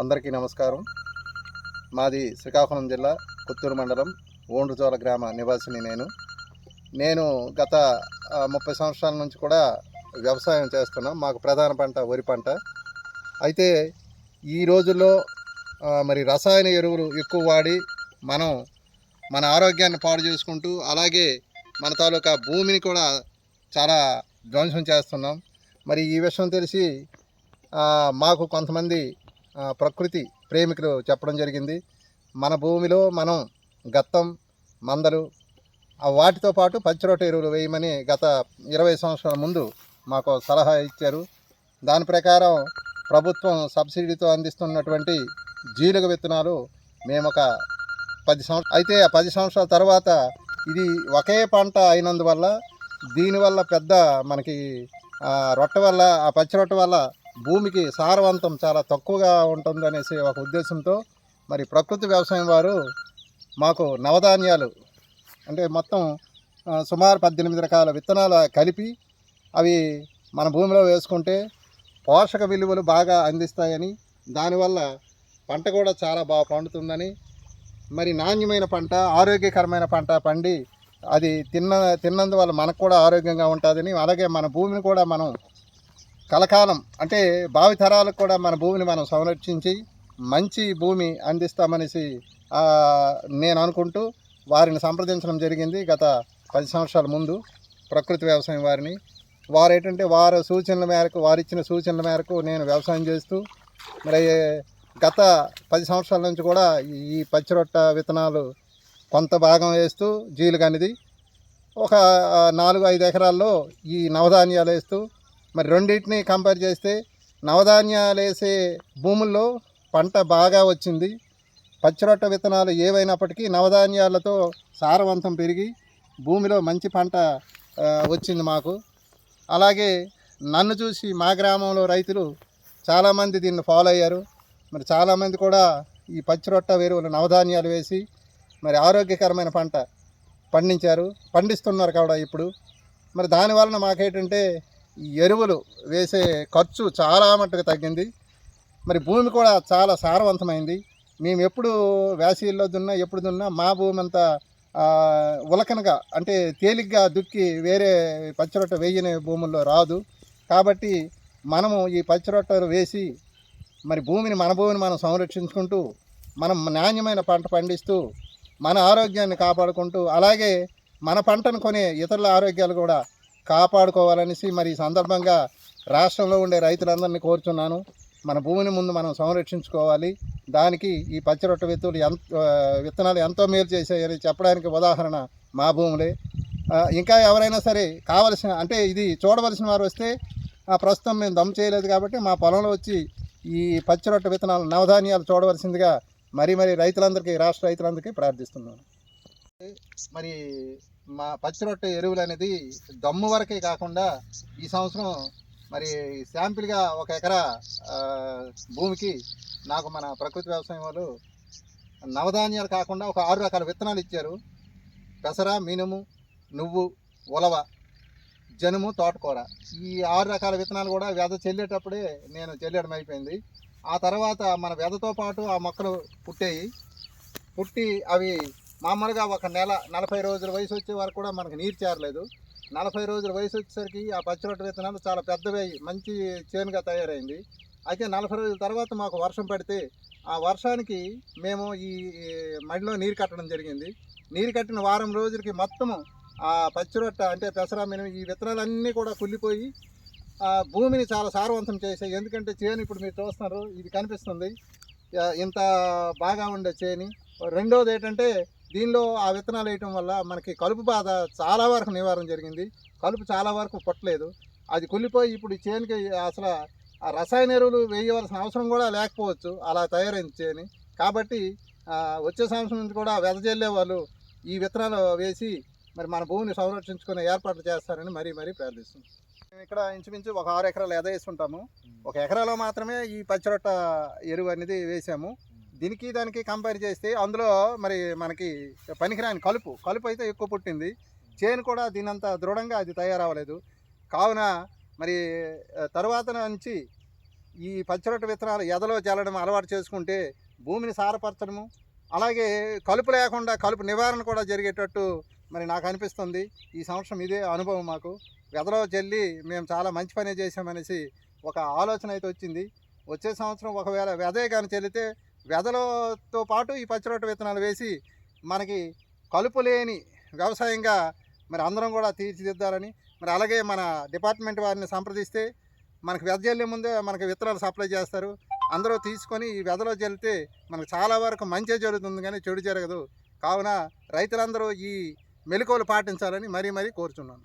అందరికీ నమస్కారం. మాది శ్రీకాకుళం జిల్లా పుత్తూరు మండలం ఓండ్రుచోల గ్రామ నివాసిని నేను. నేను గత ముప్పై సంవత్సరాల నుంచి కూడా వ్యవసాయం చేస్తున్నాం. మాకు ప్రధాన పంట వరి పంట. అయితే ఈ రోజుల్లో మరి రసాయన ఎరువులు ఎక్కువ వాడి మనం మన ఆరోగ్యాన్ని పాడు చేసుకుంటూ అలాగే మన తాలూకా భూమిని కూడా చాలా ధ్వంసం చేస్తున్నాం. మరి ఈ విషయం తెలిసి మాకు కొంతమంది ప్రకృతి ప్రేమికులు చెప్పడం జరిగింది. మన భూమిలో మనం గత్తం మందలు వాటితో పాటు పచ్చిరొట్ట ఎరువులు వేయమని గత ఇరవై సంవత్సరాల ముందు మాకు సలహా ఇచ్చారు. దాని ప్రకారం ప్రభుత్వం సబ్సిడీతో అందిస్తున్నటువంటి జీలుగ విత్తనాలు మేము ఒక పది సంవత్సరం అయితే ఆ పది సంవత్సరాల తర్వాత ఇది ఒకే పంట అయినందువల్ల దీనివల్ల పెద్ద మనకి రొట్టె వల్ల ఆ పచ్చి రొట్టె వల్ల భూమికి సారవంతం చాలా తక్కువగా ఉంటుందనేసి ఒక ఉద్దేశంతో మరి ప్రకృతి వ్యవసాయం వారు మాకు నవధాన్యాలు అంటే మొత్తం సుమారు పద్దెనిమిది రకాల విత్తనాలు కలిపి అవి మన భూమిలో వేసుకుంటే పోషక విలువలు బాగా అందిస్తాయని దానివల్ల పంట కూడా చాలా బాగా పండుతుందని మరి నాణ్యమైన పంట ఆరోగ్యకరమైన పంట పండి అది తిన్న తిన్నందువల్ల మనకు కూడా ఆరోగ్యంగా ఉంటుందని అలాగే మన భూమిని కూడా మనం కలకాలం అంటే భావి తరాలకు కూడా మన భూమిని మనం సంరక్షించి మంచి భూమి అందిస్తామనేసి నేను అనుకుంటూ వారిని సంప్రదించడం జరిగింది గత పది సంవత్సరాల ముందు ప్రకృతి వ్యవసాయం వారిని. వారు ఏంటంటే వారి సూచనల మేరకు వారిచ్చిన సూచనల మేరకు నేను వ్యవసాయం చేస్తూ మరి గత పది సంవత్సరాల నుంచి కూడా ఈ పచ్చిరొట్ట విత్తనాలు కొంత భాగం వేస్తూ జీలుగనిది. ఒక నాలుగు ఐదు ఎకరాల్లో ఈ నవధాన్యాలు వేస్తూ మరి రెండింటిని కంపేర్ చేస్తే నవధాన్యాలు వేసే భూముల్లో పంట బాగా వచ్చింది. పచ్చిరొట్ట విత్తనాలు ఏవైనప్పటికీ నవధాన్యాలతో సారవంతం పెరిగి భూమిలో మంచి పంట వచ్చింది మాకు. అలాగే నన్ను చూసి మా గ్రామంలో రైతులు చాలామంది దీన్ని ఫాలో అయ్యారు. మరి చాలామంది కూడా ఈ పచ్చిరొట్ట వేరువులు నవధాన్యాలు వేసి మరి ఆరోగ్యకరమైన పంట పండించారు. పండిస్తున్నారు కూడా ఇప్పుడు. మరి దాని వలన మాకేంటంటే ఎరువులు వేసే ఖర్చు చాలా మట్టుకు తగ్గింది. మరి భూమి కూడా చాలా సారవంతమైంది. మేము ఎప్పుడు వేసవిలో దున్నా ఎప్పుడు దున్నా మా భూమి అంతా ఉలకనగా అంటే తేలిగ్గా దుక్కి వేరే పచ్చిరొట్ట వేయని భూముల్లో రాదు. కాబట్టి మనము ఈ పచ్చిరొట్టలు వేసి మరి భూమిని మన భూమిని మనం సంరక్షించుకుంటూ మనం నాణ్యమైన పంట పండిస్తూ మన ఆరోగ్యాన్ని కాపాడుకుంటూ అలాగే మన పంటను కొనే ఇతరుల ఆరోగ్యాలు కూడా కాపాడుకోవాలనేసి మరి ఈ సందర్భంగా రాష్ట్రంలో ఉండే రైతులందరినీ కోరుచున్నాను. మన భూమిని ముందు మనం సంరక్షించుకోవాలి. దానికి ఈ పచ్చిరొట్ట విత్తులు ఎంత విత్తనాలు ఎంతో మేలు చేసాయని చెప్పడానికి ఉదాహరణ మా భూములే. ఇంకా ఎవరైనా సరే కావలసిన అంటే ఇది చూడవలసిన వారు వస్తే ఆ, ప్రస్తుతం మేము దమ్ చేయలేదు కాబట్టి మా పొలంలో వచ్చి ఈ పచ్చిరొట్ట విత్తనాలు నవధాన్యాలు చూడవలసిందిగా మరి మరి రైతులందరికీ రాష్ట్ర రైతులందరికీ ప్రార్థిస్తున్నాను. మరి మా పచ్చి రొట్టె ఎరువులు అనేది దమ్ము వరకే కాకుండా ఈ సంవత్సరం మరి శాంపిల్గా ఒక ఎకరా భూమికి నాకు మన ప్రకృతి వ్యవసాయం వాళ్ళు నవధాన్యాలు కాకుండా ఒక ఆరు రకాల విత్తనాలు ఇచ్చారు. పెసర మినుము నువ్వు ఉలవ జనుము తోటకూర. ఈ ఆరు రకాల విత్తనాలు కూడా వెద చెల్లేటప్పుడే నేను చెల్లడం అయిపోయింది. ఆ తర్వాత మన వెదతో పాటు ఆ మొక్కలు పుట్టాయి. పుట్టి అవి మామూలుగా ఒక నెల నలభై రోజుల వయసు వచ్చే వరకు కూడా మనకు నీరు చేరలేదు. నలభై రోజుల వయసు వచ్చేసరికి ఆ పచ్చిరొట్ట విత్తనాలు చాలా పెద్దవి మంచి చేనుగా తయారైంది. అయితే నలభై రోజుల తర్వాత మాకు వర్షం పడితే ఆ వర్షానికి మేము ఈ మడిలో నీరు కట్టడం జరిగింది. నీరు కట్టిన వారం రోజులకి మొత్తము ఆ పచ్చిరొట్ట అంటే పెసరామినం ఈ విత్తనాలన్నీ కూడా కుళ్ళిపోయి ఆ భూమిని చాలా సారవంతం చేసాయి ఎందుకంటే చేను ఇప్పుడు మీరు చూస్తున్నారు ఇది కనిపిస్తుంది. ఇంత బాగా ఉండే చేని. రెండోది ఏంటంటే దీనిలో ఆ విత్తనాలు వేయటం వల్ల మనకి కలుపు బాధ చాలా వరకు నివారణ జరిగింది. కలుపు చాలా వరకు పుట్టలేదు అది కుళ్ళిపోయి ఇప్పుడు ఈ చేనుకి అసలు ఆ రసాయన ఎరువులు వేయవలసిన అవసరం కూడా లేకపోవచ్చు. అలా తయారైంది చేని. కాబట్టి వచ్చే సంవత్సరం నుంచి కూడా వెదజల్లే వాళ్ళు ఈ విత్తనాలు వేసి మరి మన భూమిని సంరక్షించుకునే ఏర్పాట్లు చేస్తారని మరీ మరీ ప్రార్థిస్తున్నాం. మేము ఇక్కడ ఇంచుమించు ఒక ఆరు ఎకరాలు ఎద వేస్తుంటాము ఒక ఎకరాలో మాత్రమే ఈ పచ్చిరొట్ట ఎరువు అనేది వేసాము. దీనికి దానికి కంపేర్ చేస్తే అందులో మరి మనకి పనికిరాని కలుపు కలుపు అయితే ఎక్కువ పుట్టింది. చేను కూడా దీనంత దృఢంగా అది తయారవ్వలేదు. కావున మరి తరువాత నుంచి ఈ పచ్చిరొట్ట విత్తనాలు ఎదలో చల్లడం అలవాటు చేసుకుంటే భూమిని సారపరచడము అలాగే కలుపు లేకుండా కలుపు నివారణ కూడా జరిగేటట్టు మరి నాకు అనిపిస్తుంది. ఈ సంవత్సరం ఇదే అనుభవం మాకు. వెదలో చెల్లి మేము చాలా మంచి పని చేసామనేసి ఒక ఆలోచన అయితే వచ్చింది. వచ్చే సంవత్సరం ఒకవేళ వెదే కానీ చెల్లితే వెదలతో పాటు ఈ పచ్చిరొట్ట విత్తనాలు వేసి మనకి కలుపు లేని వ్యవసాయంగా మరి అందరం కూడా తీర్చిదిద్దాలని మరి అలాగే మన డిపార్ట్మెంట్ వారిని సంప్రదిస్తే మనకి వెద జల్లే ముందే మనకి విత్తనాలు సప్లై చేస్తారు. అందరూ తీసుకొని ఈ వెదలో చల్లితే మనకు చాలా వరకు మంచి జరుగుతుంది కానీ చెడు జరగదు. కావున రైతులందరూ ఈ మెలకువలు పాటించాలని మరీ మరీ కోరుచున్నాను.